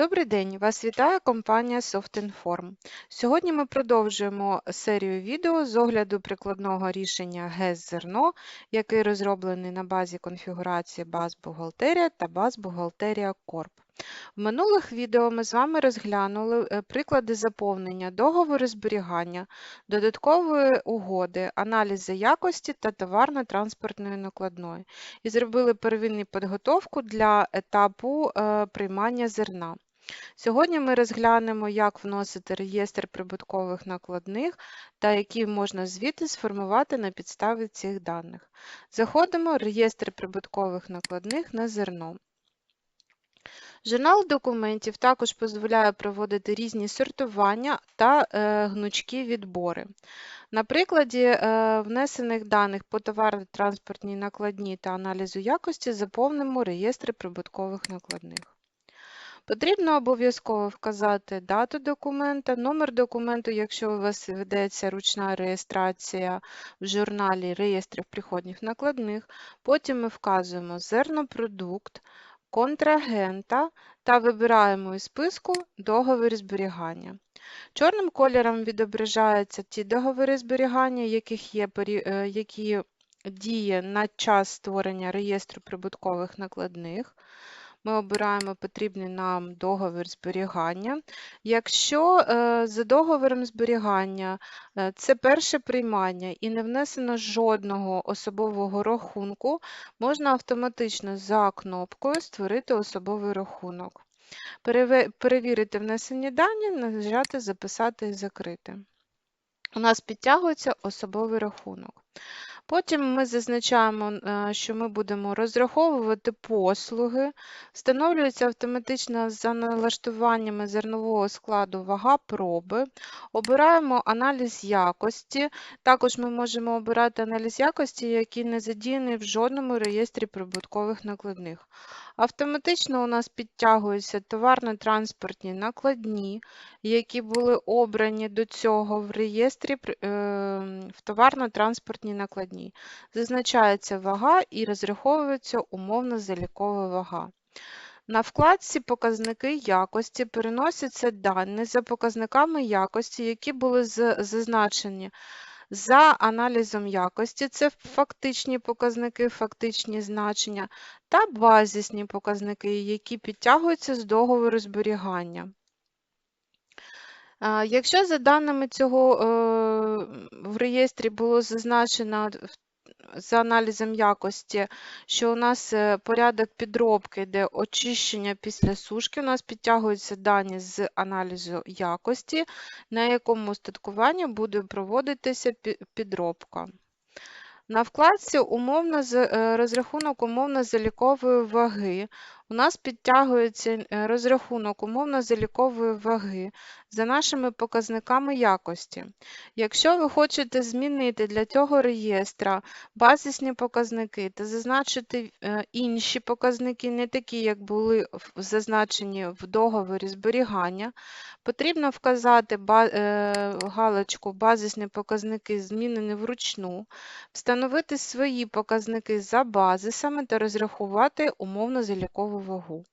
Добрий день! Вас вітає компанія SoftInform. Сьогодні ми продовжуємо серію відео з огляду прикладного рішення ГЕС-зерно, який розроблений на базі конфігурації баз бухгалтерія та баз бухгалтерія Корп. В минулих відео ми з вами розглянули е, приклади заповнення договору зберігання, додаткової угоди, аналізи якості та товарно-транспортної накладної і зробили первинну підготовку для етапу е, приймання зерна. Сьогодні ми розглянемо, як вносити реєстр прибуткових накладних та які можна звіти сформувати на підставі цих даних. Заходимо в реєстр прибуткових накладних на зерно. Журнал документів також дозволяє проводити різні сортування та е, гнучкі відбори. На прикладі е, внесених даних по товарно-транспортній накладній та аналізу якості заповнимо реєстри прибуткових накладних. Потрібно обов'язково вказати дату документа, номер документу, якщо у вас ведеться ручна реєстрація в журналі реєстрів приходних накладних. Потім ми вказуємо зернопродукт, контрагента та вибираємо із списку договір зберігання. Чорним кольором відображаються ті договори зберігання, яких є, е, які діє на час створення реєстру прибуткових накладних ми обираємо потрібний нам договір зберігання. Якщо е, за договором зберігання е, це перше приймання і не внесено жодного особового рахунку, можна автоматично за кнопкою створити особовий рахунок. Перевірити внесені дані, нажати Записати і закрити. У нас підтягується особовий рахунок. Потім ми зазначаємо, е, що ми будемо розраховувати послуги, встановлюється автоматично за налаштуваннями зернового складу вага проби, обираємо аналіз якості. Також ми можемо обирати аналіз якості, який не задіяний в жодному реєстрі прибуткових накладних. Автоматично у нас підтягуються товарно-транспортні накладні, які були обрані до цього в реєстрі ем, в товарно-транспортній накладній. Зазначається вага і розраховується умовно залікова вага. На вкладці Показники якості переносяться дані за показниками якості, які були зазначені за аналізом якості, це фактичні показники, фактичні значення, та базисні показники, які підтягуються з договору зберігання. Якщо за даними цього е, в реєстрі було зазначено за аналізом якості, що у нас е, порядок підробки, де очищення після сушки, у нас підтягуються дані з аналізу якості, на якому устаткуванні буде проводитися підробка. На вкладці умовно, е, розрахунок умовно-залікової ваги. У нас підтягується е, розрахунок умовно-залікової ваги за нашими показниками якості. Якщо ви хочете змінити для цього реєстра базисні показники та зазначити е, інші показники, не такі, як були зазначені в договорі зберігання, потрібно вказати е, галочку Базисні показники змінені вручну, встановити свої показники за базисами та розрахувати умовно-залікову вагу.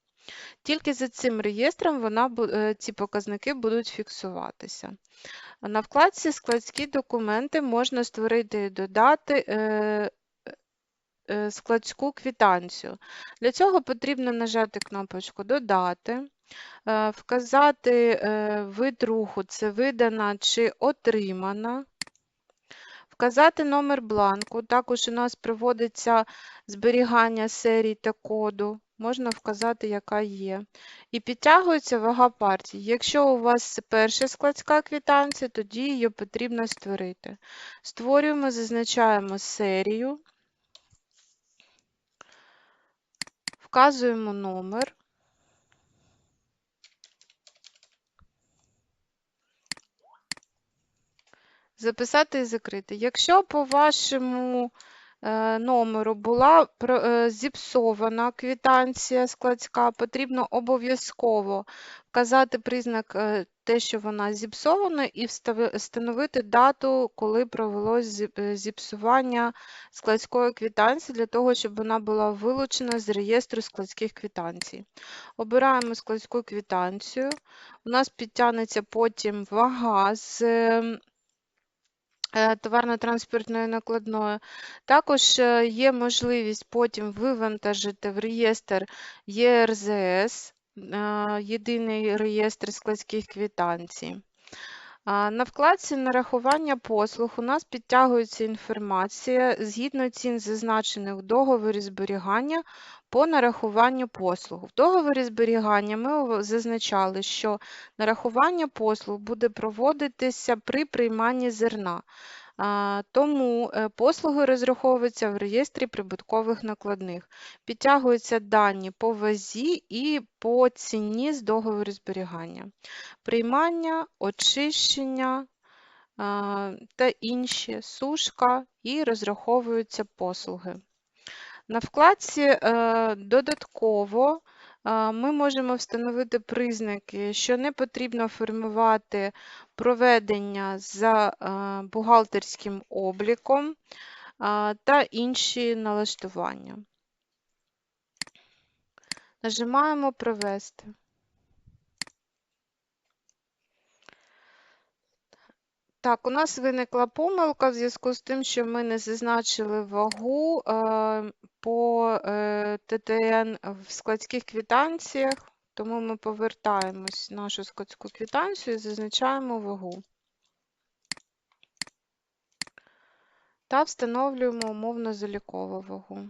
Тільки за цим реєстром вона, е, ці показники будуть фіксуватися. На вкладці Складські документи можна створити і додати е, е, складську квітанцію. Для цього потрібно нажати кнопочку Додати, вказати вид руху, це видана чи отримана. Вказати номер бланку, також у нас проводиться зберігання серій та коду можна вказати, яка є. І підтягується вага партії. Якщо у вас перша складська квітанція, тоді її потрібно створити. Створюємо, зазначаємо серію, вказуємо номер. Записати і закрити. Якщо по вашому номеру була е, зіпсована квитанція складська, потрібно обов'язково вказати признак е, те, що вона зіпсована, і встановити дату, коли провелось е, зіпсування складської квитанції, для того, щоб вона була вилучена з реєстру складських квитанцій. Обираємо складську квитанцію. У нас підтягнеться потім вага з ем, е, товарно-транспортною накладною. Також е, є можливість потім вивантажити в реєстр ЄРЗС, е, єдиний реєстр складських квитанцій. На вкладці нарахування послуг у нас підтягується інформація згідно цін, зазначених в договорі зберігання по нарахуванню послуг. В договорі зберігання ми зазначали, що нарахування послуг буде проводитися при прийманні зерна. Тому е, послуги розраховуються в реєстрі прибуткових накладних. Підтягуються дані по вазі і по ціні з договору зберігання. Приймання, очищення та інші, сушка і розраховуються послуги. На вкладці е, додатково е, ми можемо встановити признаки, що не потрібно формувати проведення за е, бухгалтерським обліком та інші налаштування. Нажимаємо Провести. Так, у нас виникла помилка в зв'язку з тим, що ми не зазначили вагу по е, ТТН в складських квитанціях, тому ми повертаємось нашу складську квитанцію і зазначаємо вагу. Та встановлюємо умовно залікову вагу.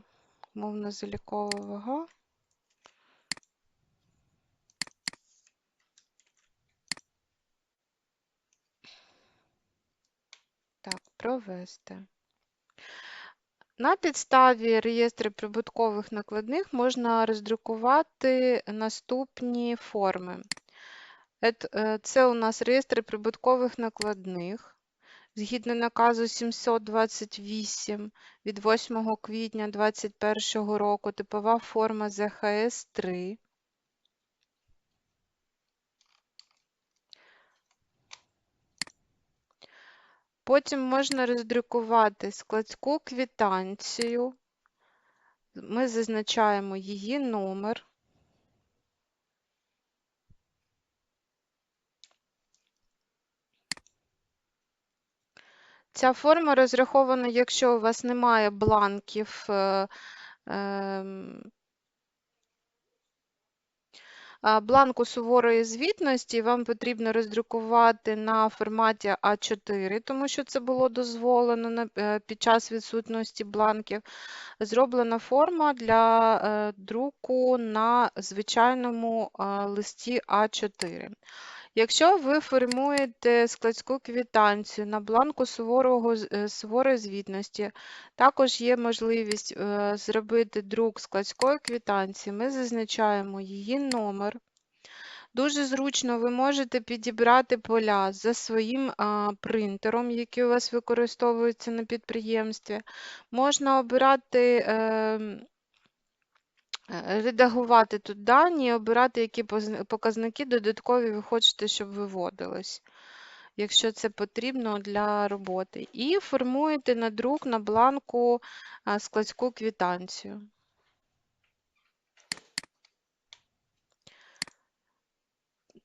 Умовно залікова вага. Так, провести. На підставі реєстру прибуткових накладних можна роздрукувати наступні форми. Е, Це у нас реєстр прибуткових накладних. Згідно наказу 728 від 8 квітня 2021 року, типова форма ЗХС 3. Потім можна роздрукувати складську квитанцію. Ми зазначаємо її номер. Ця форма розрахована, якщо у вас немає бланків е, а, бланку суворої звітності, вам потрібно роздрукувати на форматі А4, тому що це було дозволено е, під час відсутності бланків. Зроблена форма для е, друку на звичайному е, листі А4. Якщо ви формуєте складську квитанцію на бланку суворого, е, суворої звітності, також є можливість е, зробити друк складської квитанції. Ми зазначаємо її номер. Дуже зручно ви можете підібрати поля за своїм а, принтером, який у вас використовується на підприємстві. Можна обирати. е, Редагувати тут дані обирати, які показники додаткові ви хочете, щоб виводились, якщо це потрібно для роботи. І формуєте на друк на бланку складську квитанцію.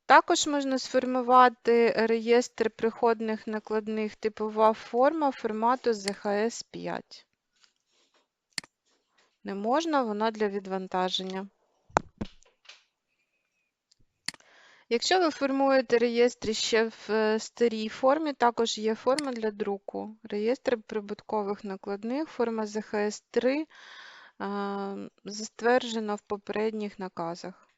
Також можна сформувати реєстр приходних накладних типова форма формату ЗХС 5. Не можна, вона для відвантаження. Якщо ви формуєте реєстр ще в е, старій формі, також є форма для друку. Реєстр прибуткових накладних, форма ЗХС 3 застверджена в попередніх наказах.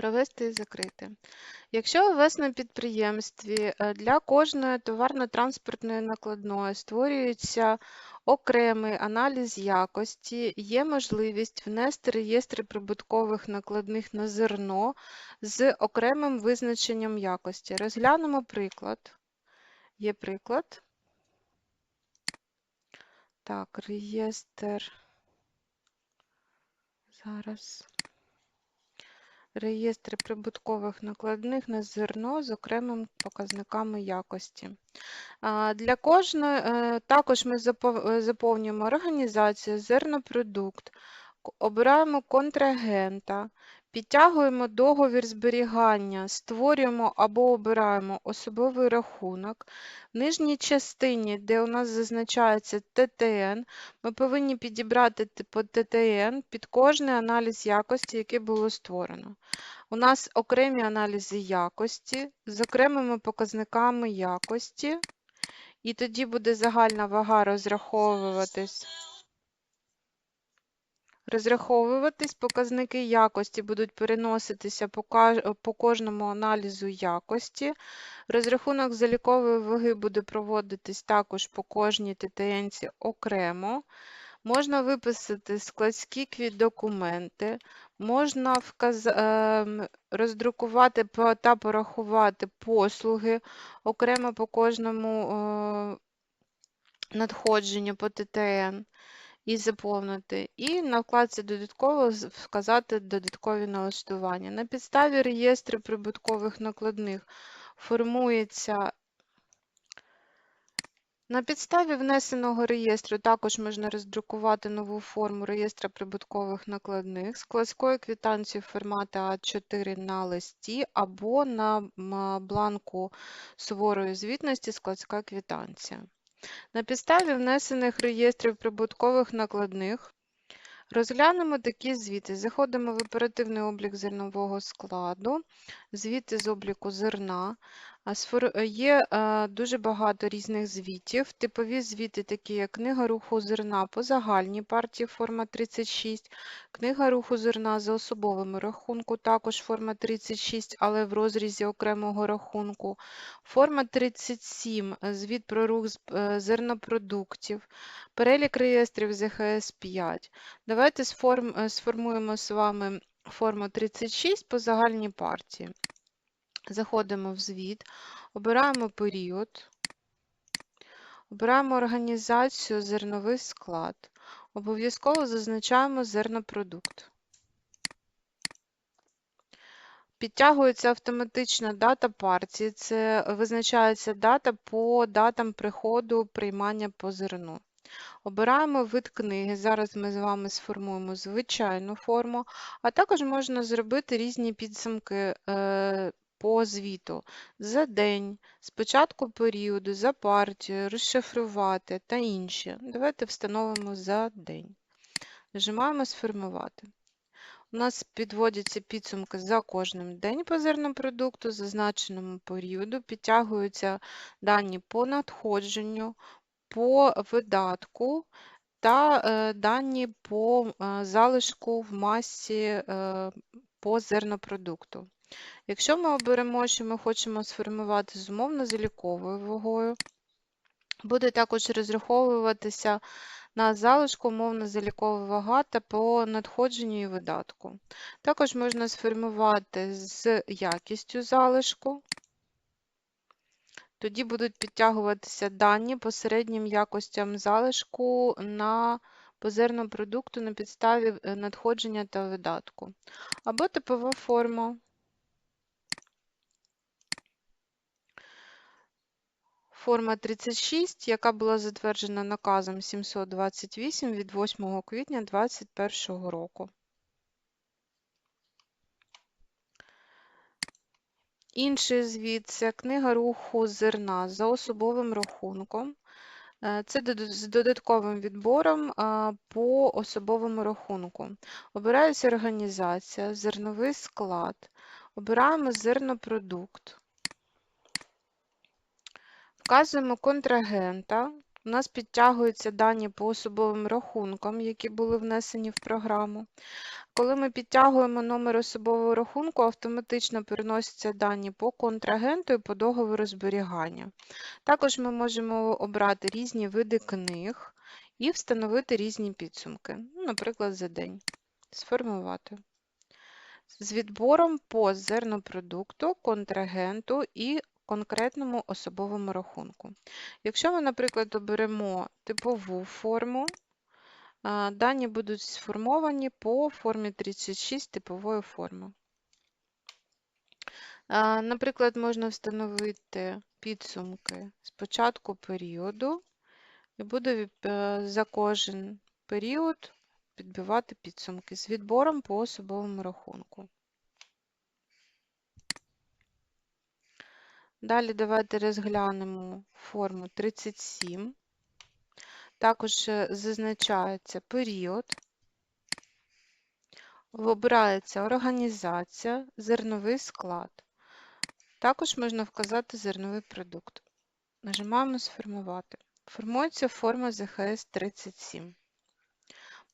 Провести і закрити. Якщо у вас на підприємстві е, для кожної товарно-транспортної накладної створюється окремий аналіз якості, є можливість внести реєстри прибуткових накладних на зерно з окремим визначенням якості. Розглянемо приклад. Є приклад. Так, реєстр. Зараз. Реєстри прибуткових накладних на зерно з окремими показниками якості. Для кожної е, також ми е, заповнюємо організацію, зернопродукт, обираємо контрагента, підтягуємо договір зберігання, створюємо або обираємо особовий рахунок. В нижній частині, де у нас зазначається ТТН, ми повинні підібрати типу ТТН під кожний аналіз якості, який було створено. У нас окремі аналізи якості з окремими показниками якості, і тоді буде загальна вага розраховуватись. Розраховуватись, показники якості будуть переноситися по, кожному аналізу якості. Розрахунок залікової ваги буде проводитись також по кожній ТТНці окремо. Можна виписати складські квіт-документи, можна вказ... ем, роздрукувати та порахувати послуги окремо по кожному е, надходженню по ТТН і заповнити. І на вкладці додатково вказати додаткові налаштування. На підставі реєстру прибуткових накладних формується на підставі внесеного реєстру також можна роздрукувати нову форму реєстра прибуткових накладних складською квитанцією формату А4 на листі або на бланку суворої звітності складська квитанція. На підставі внесених реєстрів прибуткових накладних розглянемо такі звіти. Заходимо в оперативний облік зернового складу, звіти з обліку зерна. Е, Є е, дуже багато різних звітів. Типові звіти, такі як книга руху зерна по загальній партії, форма 36, книга руху зерна за особовим рахунку, також форма 36, але в розрізі окремого рахунку. Форма 37, е, звіт про рух е, зернопродуктів, перелік реєстрів ЗХС 5. Давайте сформуємо з вами форму 36 по загальній партії. Заходимо в звіт, обираємо період, обираємо організацію, зерновий склад. Обов'язково зазначаємо зернопродукт. Підтягується автоматична дата партії. Це визначається дата по датам приходу приймання по зерну. Обираємо вид книги. Зараз ми з вами сформуємо звичайну форму, а також можна зробити різні підсумки е, по звіту за день, з початку періоду, за партію, розшифрувати та інші. Давайте встановимо за день. Нажимаємо Сформувати. У нас підводяться підсумки за кожним день по зернопродукту, зазначеному періоду, підтягуються дані по надходженню, по видатку та е, дані по е, залишку в масі е, по зернопродукту. Якщо ми оберемо, що ми хочемо сформувати з умовно-заліковою вагою, буде також розраховуватися на залишку умовно-залікова вага та по надходженню і видатку. Також можна сформувати з якістю залишку. Тоді будуть підтягуватися дані по середнім якостям залишку на по зернопродукту на підставі е, надходження та видатку. Або типова форма. Форма 36, яка була затверджена наказом 728 від 8 квітня 2021 року. Інший звіт це книга руху зерна за особовим рахунком. Е, Це з додатковим відбором по особовому рахунку. Обирається організація, зерновий склад. Обираємо зернопродукт. Вказуємо контрагента. У нас підтягуються дані по особовим рахункам, які були внесені в програму. Коли ми підтягуємо номер особового рахунку, автоматично переносяться дані по контрагенту і по договору зберігання. Також ми можемо обрати різні види книг і встановити різні підсумки, ну, наприклад, за день. Сформувати. З відбором по зернопродукту, контрагенту і конкретному особовому рахунку. Якщо ми, наприклад, оберемо типову форму, дані будуть сформовані по формі 36 типової форми. Наприклад, можна встановити підсумки з початку періоду і буде е, за кожен період підбивати підсумки з відбором по особовому рахунку. Далі давайте розглянемо форму 37. Також е, зазначається період, обирається організація, зерновий склад. Також можна вказати зерновий продукт. Нажимаємо Сформувати. Формується форма ЗХС 37.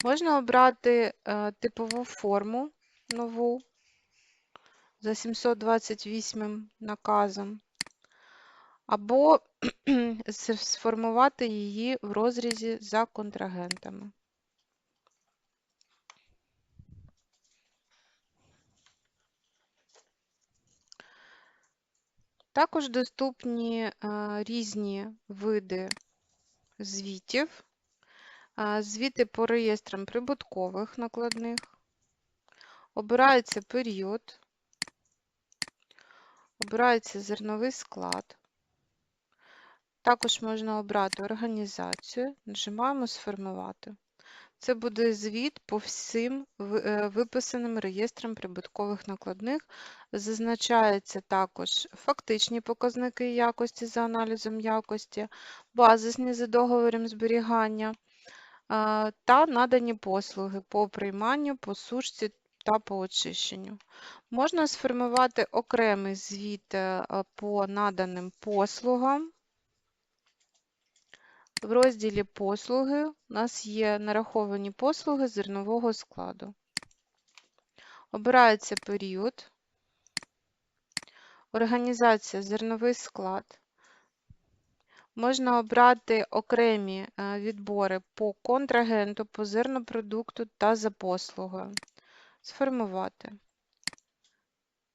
Можна обрати е, типову форму нову за 728 наказом, або сформувати її в розрізі за контрагентами. Також доступні е, різні види звітів, Е, звіти по реєстрам прибуткових накладних, обирається період, обирається зерновий склад. Також можна обрати організацію, нажимаємо Сформувати. Це буде звіт по всім е, виписаним реєстрам прибуткових накладних. Зазначаються також фактичні показники якості за аналізом якості, базисні за договором зберігання та надані послуги по прийманню, по сушці та по очищенню. Можна сформувати окремий звіт е, по наданим послугам. В розділі Послуги у нас є нараховані послуги зернового складу. Обирається період, організація зерновий склад. Можна обрати окремі е, відбори по контрагенту, по зернопродукту та за послугою. Сформувати.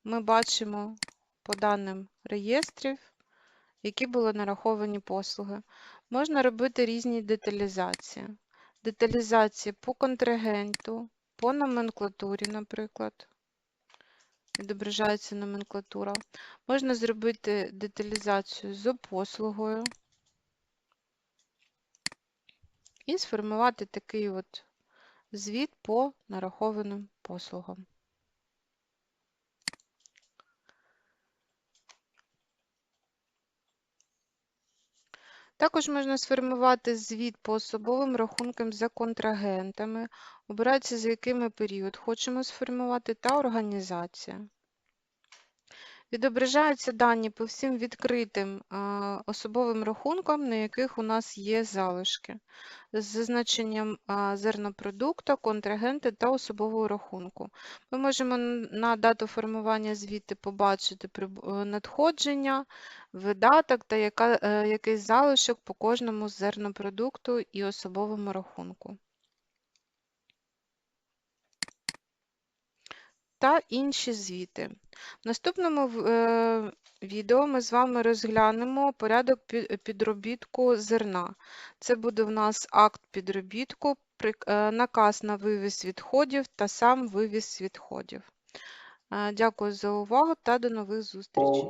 Ми бачимо по даним реєстрів, які були нараховані послуги. Можна робити різні деталізації. Деталізації по контрагенту, по номенклатурі, наприклад. Відображається номенклатура. Можна зробити деталізацію за послугою і сформувати такий от звіт по нарахованим послугам. Також можна сформувати звіт по особовим рахункам за контрагентами, обирається за якими період хочемо сформувати та організація. Відображаються дані по всім відкритим особовим рахункам, на яких у нас є залишки, з зазначенням зернопродукту, контрагенти та особового рахунку. Ми можемо на дату формування звіти побачити е, надходження, видаток та яка, е, якийсь залишок по кожному зернопродукту і особовому рахунку. Та інші звіти. В наступному е, відео ми з вами розглянемо порядок підробітку зерна. Це буде в нас акт підробітку, е, наказ на вивіз відходів та сам вивіз відходів. Е, Дякую за увагу та до нових зустрічей.